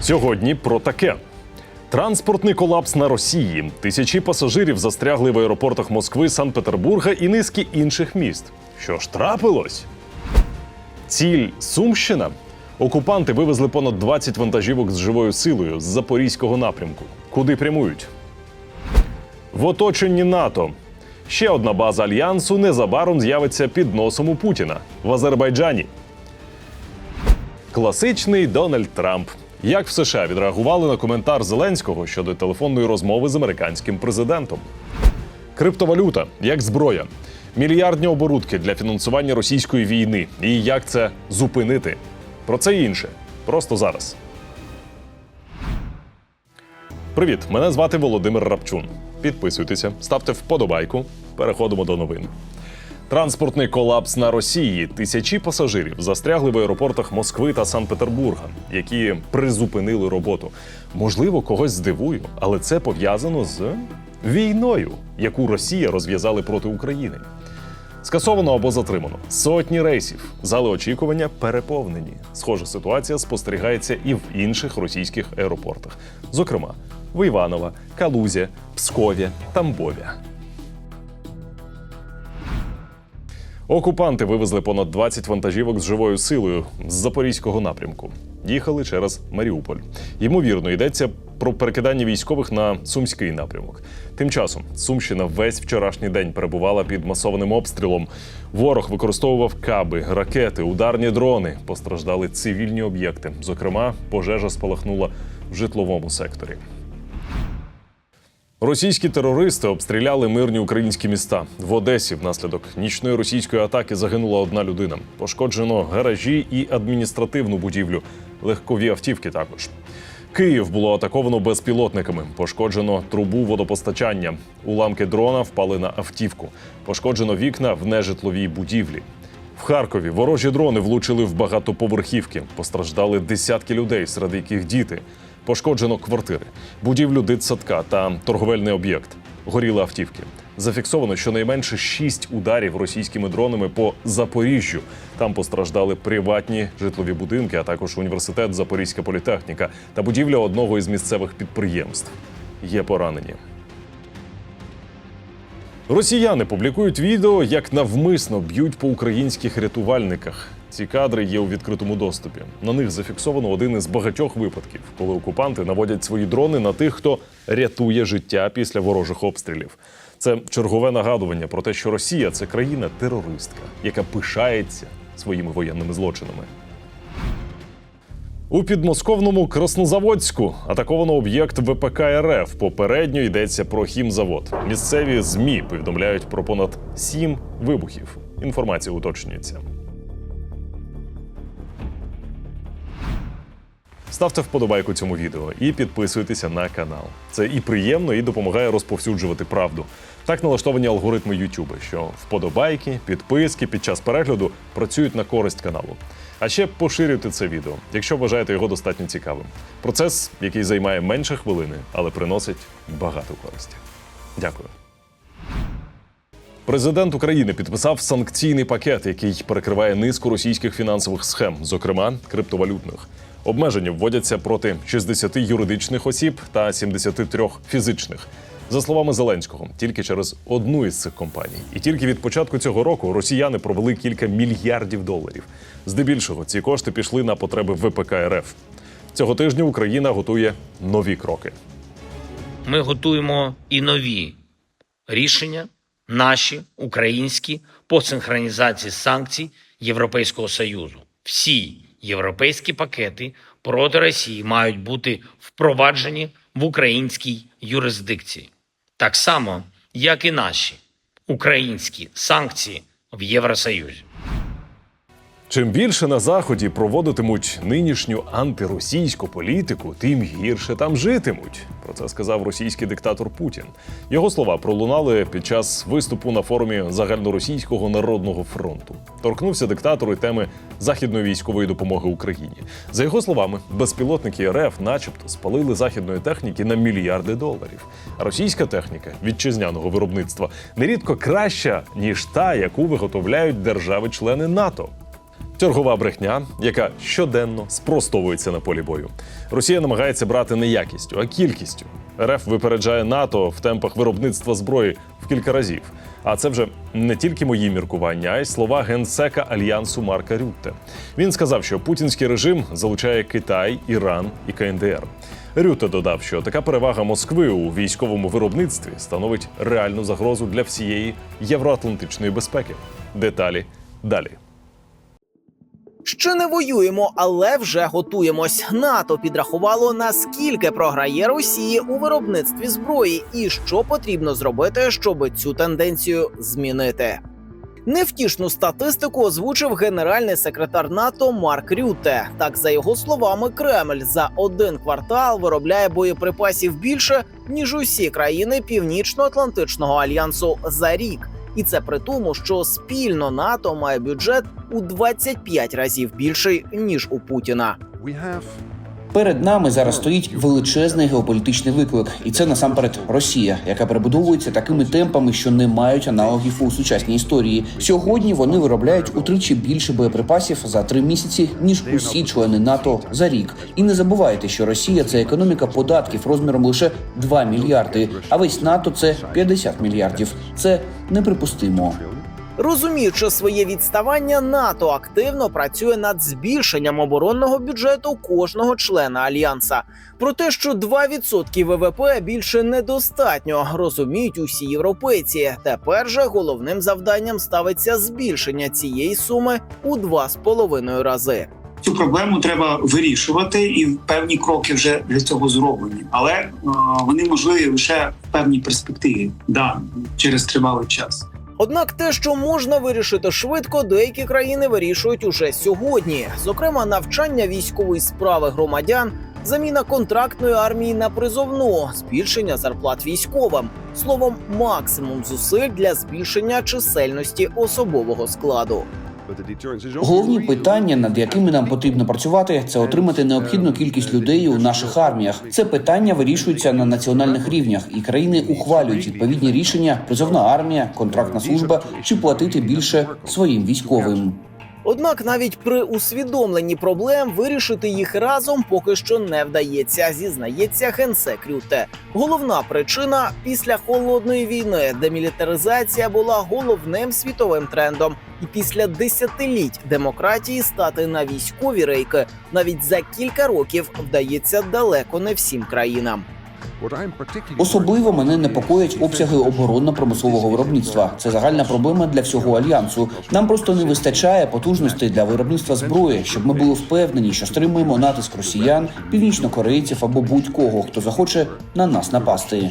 Сьогодні про таке. Транспортний колапс на Росії. Тисячі пасажирів застрягли в аеропортах Москви, Санкт-Петербурга і низки інших міст. Що ж трапилось? Ціль Сумщина. Окупанти вивезли понад 20 вантажівок з живою силою з запорізького напрямку. Куди прямують? В оточенні НАТО. Ще одна база альянсу незабаром з'явиться під носом у Путіна в Азербайджані. Класичний Дональд Трамп. Як в США відреагували на коментар Зеленського щодо телефонної розмови з американським президентом? Криптовалюта як зброя, мільярдні оборудки для фінансування російської війни. І як це зупинити? Про це і інше. Просто зараз. Привіт, мене звати Володимир Рапчун. Підписуйтеся, ставте вподобайку. Переходимо до новин. Транспортний колапс на Росії. Тисячі пасажирів застрягли в аеропортах Москви та Санкт-Петербурга, які призупинили роботу. Можливо, когось здивую, але це пов'язано з війною, яку Росія розв'язали проти України. Скасовано або затримано сотні рейсів. Зали очікування переповнені. Схожа ситуація спостерігається і в інших російських аеропортах, зокрема в Іваново, Калузі, Пскові, Тамбові. Окупанти вивезли понад 20 вантажівок з живою силою з запорізького напрямку. Їхали через Маріуполь. Ймовірно, йдеться про перекидання військових на сумський напрямок. Тим часом Сумщина весь вчорашній день перебувала під масованим обстрілом. Ворог використовував каби, ракети, ударні дрони. Постраждали цивільні об'єкти. Зокрема, пожежа спалахнула в житловому секторі. Російські терористи обстріляли мирні українські міста. В Одесі внаслідок нічної російської атаки загинула одна людина. Пошкоджено гаражі і адміністративну будівлю. Легкові автівки також. Київ було атаковано безпілотниками. Пошкоджено трубу водопостачання. Уламки дрона впали на автівку. Пошкоджено вікна в нежитловій будівлі. В Харкові ворожі дрони влучили в багатоповерхівки. Постраждали десятки людей, серед яких діти. Пошкоджено квартири, будівлю дитсадка та торговельний об'єкт. Горіли автівки. Зафіксовано щонайменше шість ударів російськими дронами по Запоріжжю. Там постраждали приватні житлові будинки, а також університет Запорізька політехніка та будівля одного із місцевих підприємств. Є поранені. Росіяни публікують відео, як навмисно б'ють по українських рятувальниках. Ці кадри є у відкритому доступі. На них зафіксовано один із багатьох випадків, коли окупанти наводять свої дрони на тих, хто рятує життя після ворожих обстрілів. Це чергове нагадування про те, що Росія це країна-терористка, яка пишається своїми воєнними злочинами. У підмосковному Краснозаводську атаковано об'єкт ВПК РФ. Попередньо йдеться про хімзавод. Місцеві змі повідомляють про понад сім вибухів. Інформація уточнюється. Ставте вподобайку цьому відео і підписуйтеся на канал. Це і приємно, і допомагає розповсюджувати правду. Так налаштовані алгоритми YouTube, що вподобайки, підписки під час перегляду працюють на користь каналу. А ще поширюйте це відео, якщо вважаєте його достатньо цікавим. Процес, який займає менше хвилини, але приносить багато користі. Дякую. Президент України підписав санкційний пакет, який перекриває низку російських фінансових схем, зокрема криптовалютних. Обмеження вводяться проти 60 юридичних осіб та 73 фізичних. За словами Зеленського, тільки через одну із цих компаній, і тільки від початку цього року росіяни провели кілька мільярдів доларів. Здебільшого ці кошти пішли на потреби ВПК РФ. Цього тижня Україна готує нові кроки. ми готуємо і нові рішення, наші українські по синхронізації санкцій Європейського Союзу. Всі європейські пакети проти Росії мають бути впроваджені в українській юрисдикції, так само, як і наші українські санкції в Євросоюзі. Чим більше на заході проводитимуть нинішню антиросійську політику, тим гірше там житимуть. Про це сказав російський диктатор Путін. Його слова пролунали під час виступу на форумі загальноросійського народного фронту. Торкнувся диктатор і теми західної військової допомоги Україні. За його словами, безпілотники РФ, начебто, спалили західної техніки на мільярди доларів. А російська техніка вітчизняного виробництва нерідко краща ніж та, яку виготовляють держави-члени НАТО. Чергова брехня, яка щоденно спростовується на полі бою. Росія намагається брати не якістю, а кількістю. РФ випереджає НАТО в темпах виробництва зброї в кілька разів. А це вже не тільки мої міркування, а й слова генсека альянсу Марка Рютте. Він сказав, що путінський режим залучає Китай, Іран і КНДР. Рютте додав, що така перевага Москви у військовому виробництві становить реальну загрозу для всієї євроатлантичної безпеки. Деталі далі. Ще не воюємо, але вже готуємось. НАТО підрахувало наскільки програє Росії у виробництві зброї, і що потрібно зробити, щоб цю тенденцію змінити. Невтішну статистику озвучив генеральний секретар НАТО Марк Рютте. Так, за його словами, Кремль за один квартал виробляє боєприпасів більше ніж усі країни Північно-Атлантичного альянсу за рік. І це при тому, що спільно НАТО має бюджет у 25 разів більший ніж у Путіна. Перед нами зараз стоїть величезний геополітичний виклик, і це насамперед Росія, яка перебудовується такими темпами, що не мають аналогів у сучасній історії. Сьогодні вони виробляють утричі більше боєприпасів за три місяці ніж усі члени НАТО за рік. І не забувайте, що Росія це економіка податків розміром лише 2 мільярди, а весь НАТО це 50 мільярдів. Це неприпустимо. Розуміючи своє відставання, НАТО активно працює над збільшенням оборонного бюджету кожного члена альянса. Про те, що 2% ВВП більше недостатньо, розуміють усі європейці. Тепер же головним завданням ставиться збільшення цієї суми у 2,5 рази. Цю проблему треба вирішувати, і певні кроки вже для цього зроблені, але е, вони можливі лише в певній перспективі, да, через тривалий час. Однак те, що можна вирішити швидко, деякі країни вирішують уже сьогодні. Зокрема, навчання військової справи громадян, заміна контрактної армії на призовну, збільшення зарплат військовим. Словом, максимум зусиль для збільшення чисельності особового складу. Головні питання, над якими нам потрібно працювати, це отримати необхідну кількість людей у наших арміях. Це питання вирішується на національних рівнях, і країни ухвалюють відповідні рішення: призовна армія, контрактна служба чи платити більше своїм військовим. Однак навіть при усвідомленні проблем вирішити їх разом поки що не вдається, зізнається генсек Рюте. Головна причина після холодної війни демілітаризація була головним світовим трендом, і після десятиліть демократії стати на військові рейки навіть за кілька років вдається далеко не всім країнам. Особливо мене непокоять обсяги оборонно-промислового виробництва. Це загальна проблема для всього альянсу. Нам просто не вистачає потужностей для виробництва зброї, щоб ми були впевнені, що стримуємо натиск росіян, північнокорейців або будь-кого, хто захоче на нас напасти.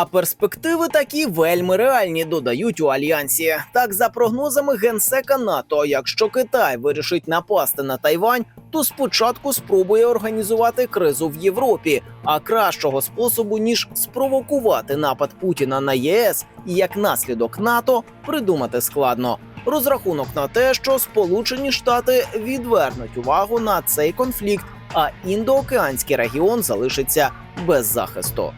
А перспективи такі вельми реальні додають у альянсі. Так, за прогнозами генсека НАТО, якщо Китай вирішить напасти на Тайвань, то спочатку спробує організувати кризу в Європі. А кращого способу ніж спровокувати напад Путіна на ЄС і як наслідок НАТО придумати складно. Розрахунок на те, що Сполучені Штати відвернуть увагу на цей конфлікт, а індоокеанський регіон залишиться без захисту.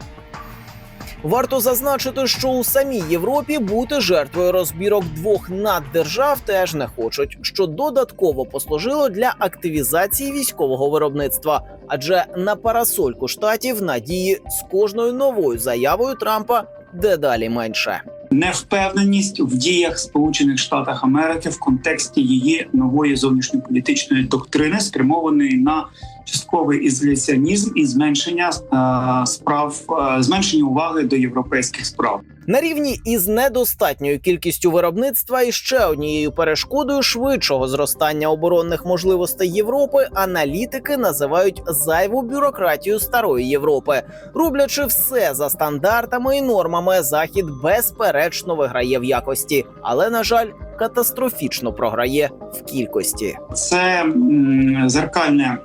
Варто зазначити, що у самій Європі бути жертвою розбірок двох наддержав теж не хочуть, що додатково послужило для активізації військового виробництва. Адже на парасольку штатів надії з кожною новою заявою Трампа дедалі менше. Невпевненість в діях Сполучених Штатів Америки в контексті її нової зовнішньополітичної доктрини, спрямованої на частковий ізоляціонізм і зменшення е, справ, е, зменшення уваги до європейських справ. На рівні із недостатньою кількістю виробництва і ще однією перешкодою швидшого зростання оборонних можливостей Європи аналітики називають зайву бюрократію старої Європи. Роблячи все за стандартами і нормами, захід безперечно виграє в якості, але на жаль, катастрофічно програє в кількості. Це м, зеркальне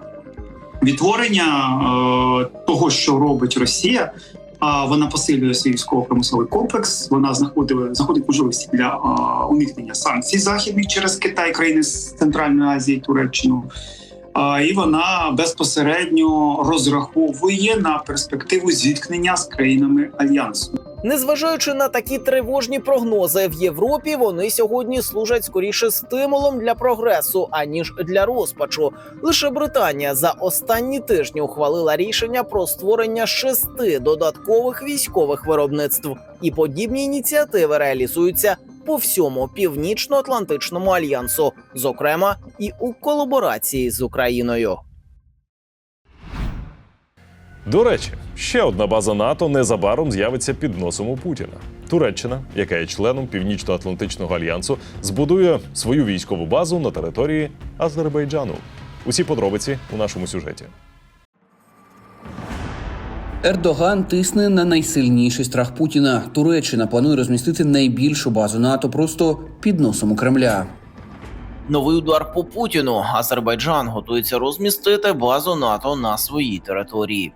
відтворення е, того, що робить Росія. А вона посилює свій військово-промисловий комплекс. Вона знаходить, знаходить можливості для е, уникнення санкцій західних через Китай, країни з Центральної Азії, Туреччину. І вона безпосередньо розраховує на перспективу зіткнення з країнами альянсу. Незважаючи на такі тривожні прогнози, в Європі вони сьогодні служать скоріше стимулом для прогресу, аніж для розпачу. Лише Британія за останні тижні ухвалила рішення про створення шести додаткових військових виробництв, і подібні ініціативи реалізуються по всьому північно-атлантичному альянсу, зокрема і у колаборації з Україною. До речі, ще одна база НАТО незабаром з'явиться під носом у Путіна. Туреччина, яка є членом Північно-Атлантичного альянсу, збудує свою військову базу на території Азербайджану. Усі подробиці у нашому сюжеті. Ердоган тисне на найсильніший страх Путіна. Туреччина планує розмістити найбільшу базу НАТО просто під носом у Кремля. Новий удар по Путіну. Азербайджан готується розмістити базу НАТО на своїй території.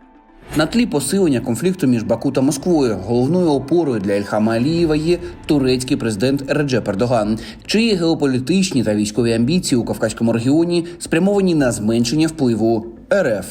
На тлі посилення конфлікту між Баку та Москвою головною опорою для Ільхама Алієва є турецький президент Реджеп Ердоган, чиї геополітичні та військові амбіції у кавказькому регіоні спрямовані на зменшення впливу РФ.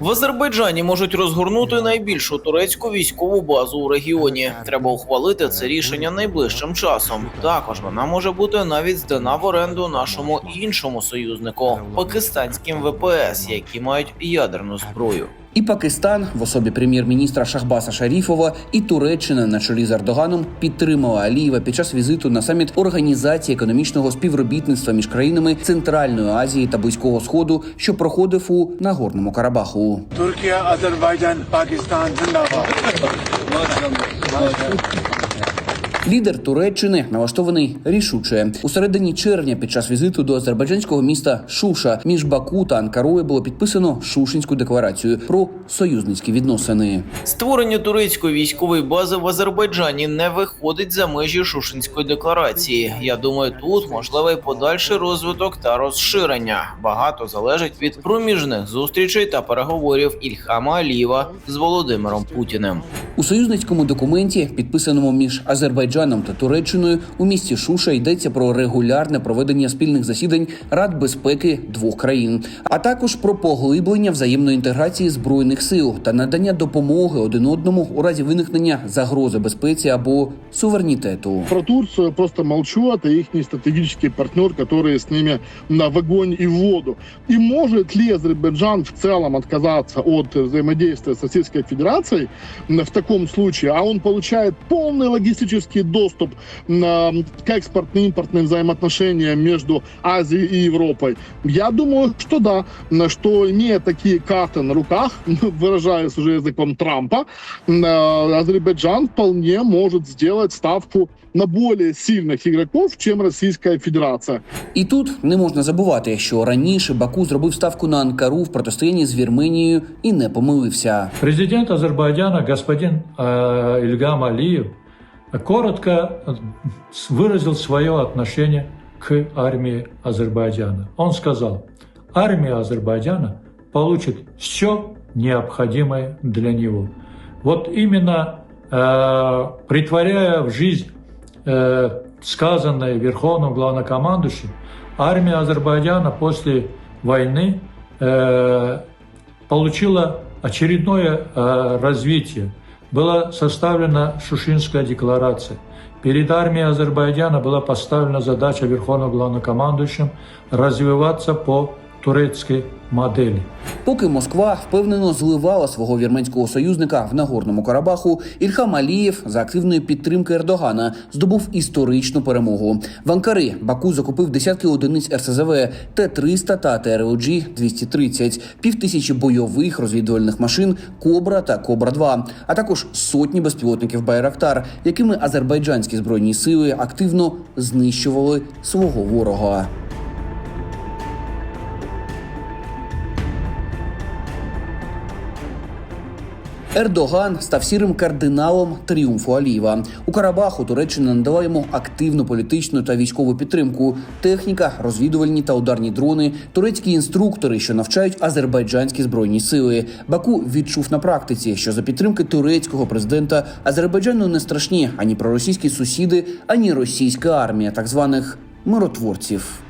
В Азербайджані можуть розгорнути найбільшу турецьку військову базу у регіоні. Треба ухвалити це рішення найближчим часом. Також вона може бути навіть здана в оренду нашому іншому союзнику пакистанським ВПС, які мають ядерну зброю. І Пакистан в особі прем'єр-міністра Шахбаса Шаріфова і Туреччина на чолі з Ердоганом підтримала Алієва під час візиту на саміт Організації економічного співробітництва між країнами Центральної Азії та Близького Сходу, що проходив у Нагорному Карабаху. Туркія, Азербайджан, Пакистан, zindabad. Лідер Туреччини налаштований рішуче у середині червня. Під час візиту до азербайджанського міста Шуша між Баку та Анкарою було підписано Шушинську декларацію про союзницькі відносини. Створення турецької військової бази в Азербайджані не виходить за межі Шушинської декларації. Я думаю, тут можливий подальший розвиток та розширення. Багато залежить від проміжних зустрічей та переговорів Ільхама Алієва з Володимиром Путіним. У союзницькому документі, підписаному між Азербайджаном та Туреччиною, у місті Шуша йдеться про регулярне проведення спільних засідань Рад безпеки двох країн, а також про поглиблення взаємної інтеграції збройних сил та надання допомоги один одному у разі виникнення загрози безпеці або суверенітету. Про Турцию просто молчу, это их стратегический партнер, который с ними на в огонь и в воду. И может ли Азербайджан в целом отказаться от взаимодействия с Российской Федерацией м, в таком случае, а он получает полный логистический доступ на, к экспортно-импортным взаимоотношениям между Азией и Европой? Я думаю, что да, на что имея такие карты на руках, выражаясь уже языком Трампа, м, э, Азербайджан вполне может сделать ставку на более сильных игроков, чем Российская Федерация. І тут не можна забувати, що раніше Баку зробив ставку на Анкару в протистоянні з Вірменією і не помилився. Президент Азербайджана господин э, Ильгам Алиев коротко э, выразил свое отношение к армии Азербайджана. Он сказал, армия Азербайджана получит все необходимое для него. Вот именно э, притворяя в жизнь э, сказанное Верховным главнокомандующим, армия Азербайджана после войны э, получила очередное э, развитие. Была составлена Шушинская декларация. Перед армией Азербайджана была поставлена задача Верховным главнокомандующим развиваться по турецкой модели. Поки Москва впевнено зливала свого вірменського союзника в Нагорному Карабаху, Ільхам Алієв за активної підтримки Ердогана здобув історичну перемогу. В Анкари Баку закупив десятки одиниць РСЗВ Т-300 та ТРОГ-230, півтисячі бойових розвідувальних машин Кобра та Кобра 2 а також сотні безпілотників Байрактар, якими азербайджанські збройні сили активно знищували свого ворога. Ердоган став сірим кардиналом тріумфу Алієва. У Карабаху Туреччина надала йому активну політичну та військову підтримку, техніка, розвідувальні та ударні дрони, турецькі інструктори, що навчають азербайджанські збройні сили. Баку відчув на практиці, що за підтримки турецького президента Азербайджану не страшні ані проросійські сусіди, ані російська армія, так званих миротворців.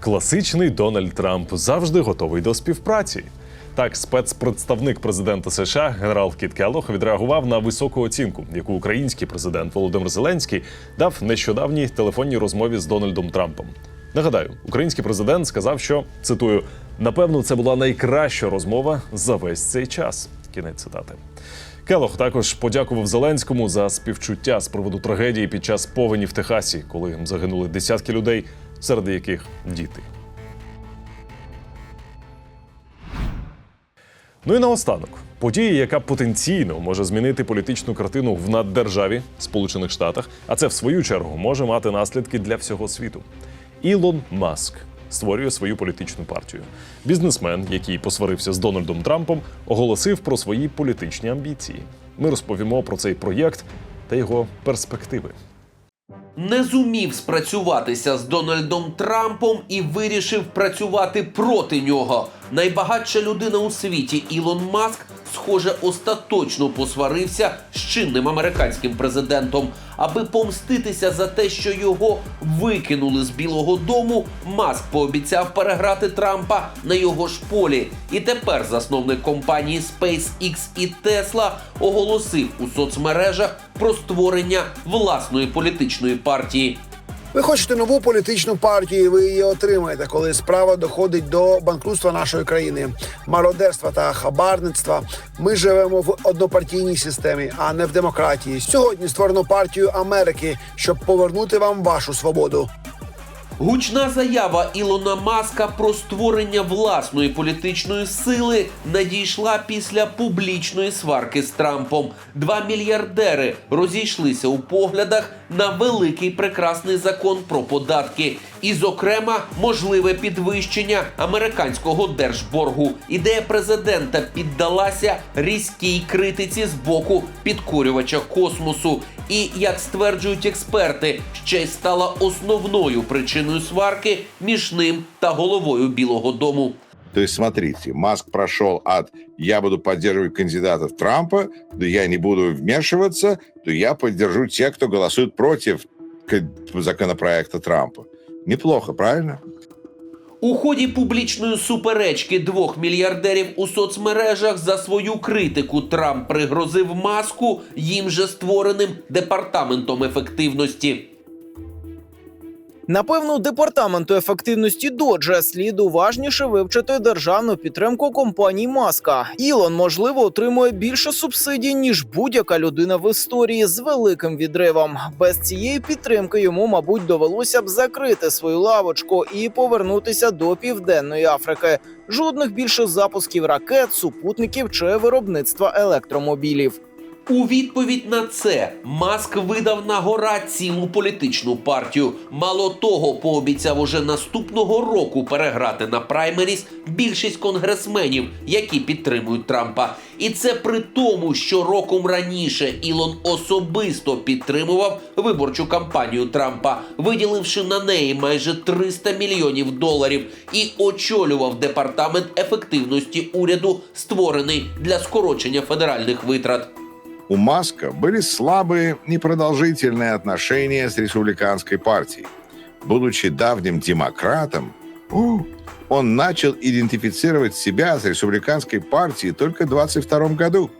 Класичний Дональд Трамп завжди готовий до співпраці. Так, спецпредставник президента США генерал Кіт Келлох відреагував на високу оцінку, яку український президент Володимир Зеленський дав нещодавній телефонній розмові з Дональдом Трампом. Нагадаю, український президент сказав, що цитую: напевно, це була найкраща розмова за весь цей час. Кінець цитати. Келох також подякував Зеленському за співчуття з приводу трагедії під час повені в Техасі, коли загинули десятки людей, серед яких діти. Ну і наостанок, подія, яка потенційно може змінити політичну картину в наддержаві Сполучених Штатах, а це в свою чергу може мати наслідки для всього світу. Ілон Маск створює свою політичну партію. Бізнесмен, який посварився з Дональдом Трампом, оголосив про свої політичні амбіції. Ми розповімо про цей проєкт та його перспективи. Не зумів спрацюватися з Дональдом Трампом і вирішив працювати проти нього. Найбагатша людина у світі Ілон Маск, схоже, остаточно посварився з чинним американським президентом. Аби помститися за те, що його викинули з Білого Дому, Маск пообіцяв переграти Трампа на його ж полі. І тепер засновник компанії SpaceX і Tesla оголосив у соцмережах про створення власної політичної партії. Ви хочете нову політичну партію, і ви її отримаєте, коли справа доходить до банкрутства нашої країни, мародерства та хабарництва. Ми живемо в однопартійній системі, а не в демократії. Сьогодні створено партію Америки, щоб повернути вам вашу свободу. Гучна заява Ілона Маска про створення власної політичної сили надійшла після публічної сварки з Трампом. Два мільярдери розійшлися у поглядах на великий прекрасний закон про податки, і, зокрема, можливе підвищення американського держборгу. Ідея президента піддалася різкій критиці з боку підкорювача космосу. І, як стверджують експерти, ще й стала основною причиною сварки між ним та головою Білого Дому. То есть, смотрите, Маск прошел от «я буду поддерживать кандидатов Трампа», до «я не буду вмешиваться», то «я поддержу тех, кто голосует против законопроекта Трампа». Неплохо, правильно? У ході публічної суперечки двох мільярдерів у соцмережах за свою критику Трамп пригрозив маску їм же створеним департаментом ефективності. Напевно, департаменту ефективності Доджа слід уважніше вивчити державну підтримку компанії Маска. Ілон, можливо, отримує більше субсидій ніж будь-яка людина в історії з великим відривом. Без цієї підтримки йому, мабуть, довелося б закрити свою лавочку і повернутися до південної Африки. Жодних більше запусків ракет, супутників чи виробництва електромобілів. У відповідь на це Маск видав на гора цілу політичну партію. Мало того, пообіцяв уже наступного року переграти на праймеріс більшість конгресменів, які підтримують Трампа. І це при тому, що роком раніше Ілон особисто підтримував виборчу кампанію Трампа, виділивши на неї майже 300 мільйонів доларів, і очолював департамент ефективності уряду, створений для скорочення федеральних витрат. У Маска были слабые, непродолжительные отношения с республиканской партией. Будучи давним демократом, он начал идентифицировать себя с республиканской партией только в 22 году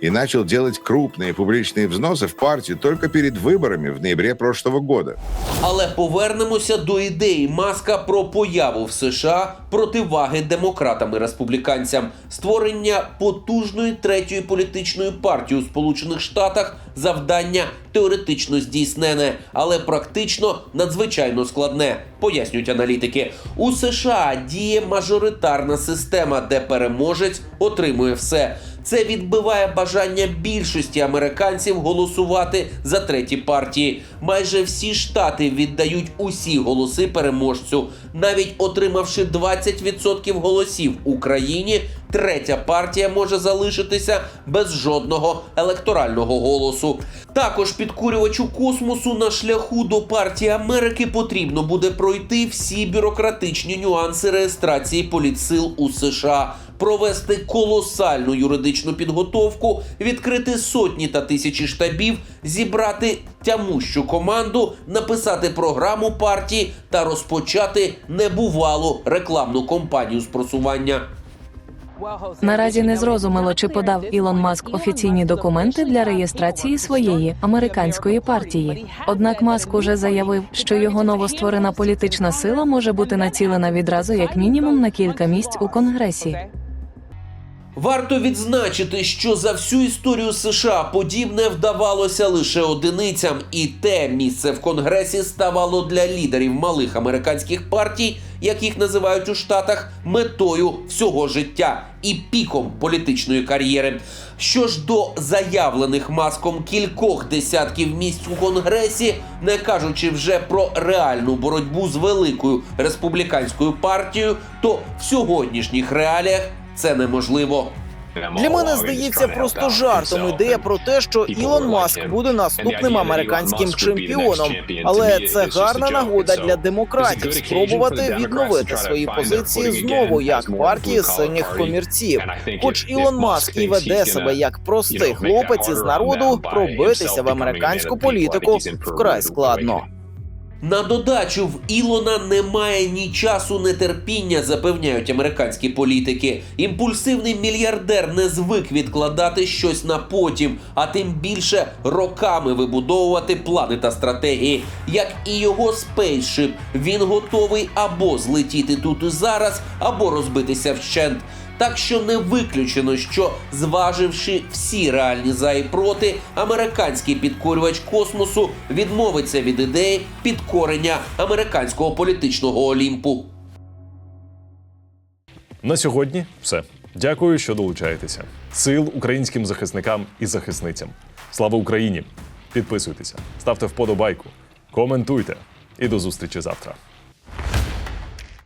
и начал делать крупные публичные взносы в партию только перед выборами в ноябре прошлого года. Але повернемося до ідеї Маска про появу в США противаги демократам і республіканцям, створення потужної третьої політичної партії у Сполучених Штатах завдання теоретично здійснене, але практично надзвичайно складне, пояснюють аналітики. У США діє мажоритарна система, де переможець отримує все. Це відбиває бажання більшості американців голосувати за треті партії. Майже всі штати віддають усі голоси переможцю. Навіть отримавши 20% голосів в Україні, третя партія може залишитися без жодного електорального голосу. Також підкурювачу космосу на шляху до партії Америки потрібно буде пройти всі бюрократичні нюанси реєстрації політсил у США провести колосальну юридичну підготовку, відкрити сотні та тисячі штабів, зібрати тямущу команду, написати програму партії та розпочати небувалу рекламну кампанію з просування. Наразі не зрозуміло, чи подав Ілон Маск офіційні документи для реєстрації своєї американської партії. Однак Маск уже заявив, що його новостворена політична сила може бути націлена відразу як мінімум на кілька місць у конгресі. Варто відзначити, що за всю історію США подібне вдавалося лише одиницям, і те місце в конгресі ставало для лідерів малих американських партій, як їх називають у штатах, метою всього життя і піком політичної кар'єри. Що ж до заявлених маском кількох десятків місць у конгресі, не кажучи вже про реальну боротьбу з великою республіканською партією, то в сьогоднішніх реаліях це неможливо. Для мене здається просто жартом ідея про те, що Ілон Маск буде наступним американським чемпіоном. Але це гарна нагода для демократів спробувати відновити свої позиції знову як партії синіх комірців. Хоч Ілон Маск і веде себе як простий хлопець із народу, пробитися в американську політику вкрай складно. На додачу в Ілона немає ні часу, ні терпіння, запевняють американські політики. Імпульсивний мільярдер не звик відкладати щось на потім, а тим більше роками вибудовувати плани та стратегії. Як і його спейсшип, він готовий або злетіти тут і зараз, або розбитися вщент. Так що не виключено, що зваживши всі реальні за і проти, американський підкорювач космосу відмовиться від ідеї підкорення американського політичного олімпу. На сьогодні все. Дякую, що долучаєтеся. Сил українським захисникам і захисницям. Слава Україні! Підписуйтеся, ставте вподобайку, коментуйте і до зустрічі завтра.